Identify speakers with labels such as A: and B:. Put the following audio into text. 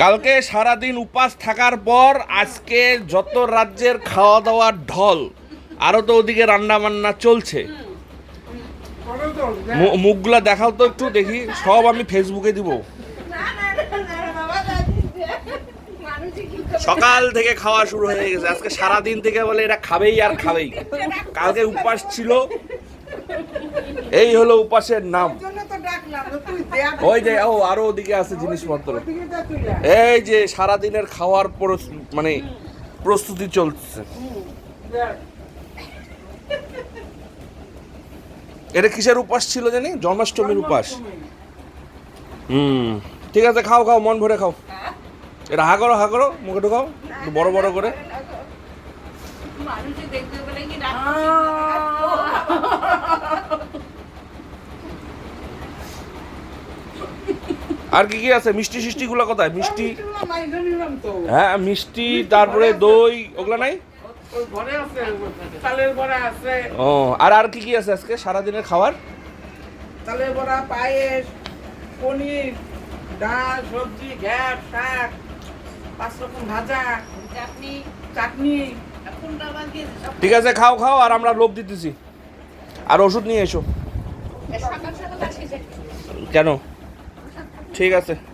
A: কালকে সারাদিন উপাস থাকার পর আজকে যত রাজ্যের খাওয়া দাওয়ার ঢল আরও তো ওদিকে রান্না বান্না চলছে মুখগুলা দেখাও তো একটু দেখি, সব আমি ফেসবুকে দিব। সকাল থেকে খাওয়া শুরু হয়ে গেছে, আজকে সারা দিন থেকে বলে এটা খাবেই আর খাবেই। কালকে উপাস ছিল, এই হলো উপাসের নাম। ওই যে ও আরও ওদিকে আছে জিনিসপত্র। এই যে সারা দিনের খাওয়ার পরস- মানে প্রস্তুতি চলছে। এটা কিসের উপাস ছিল জানি? জন্মাষ্টমীর উপাস। হুম ঠিক আছে খাও খাও মন ভরে খাও। এটা হা করো হা করো মুখে ঢোকাও একটু বড় বড় করে।
B: মানুষে দেখবে বলে কি
A: আর কি কি আছে? মিষ্টি সিষ্টি গুলো কোথায়? মিষ্টি হ্যাঁ মিষ্টি তারপরে দই ওগুলা নাই?
C: চালের বড়া আছে।
A: ও আর আর কি কি আছে আজকে সারাদিনের খাবার?
C: চালের বড়া পায়েস পনির ডাল সবজি ঘ্যাট শাক পাঁচ রকম ভাজা
B: আপনি
C: চাটনি।
B: সব
A: ঠিক আছে খাও খাও আর আমরা লোভ দিতেছি। আর ওষুধ নিয়ে এসো। কেন? ঠিক আছে
C: তাড়াতাড়ি একটু করে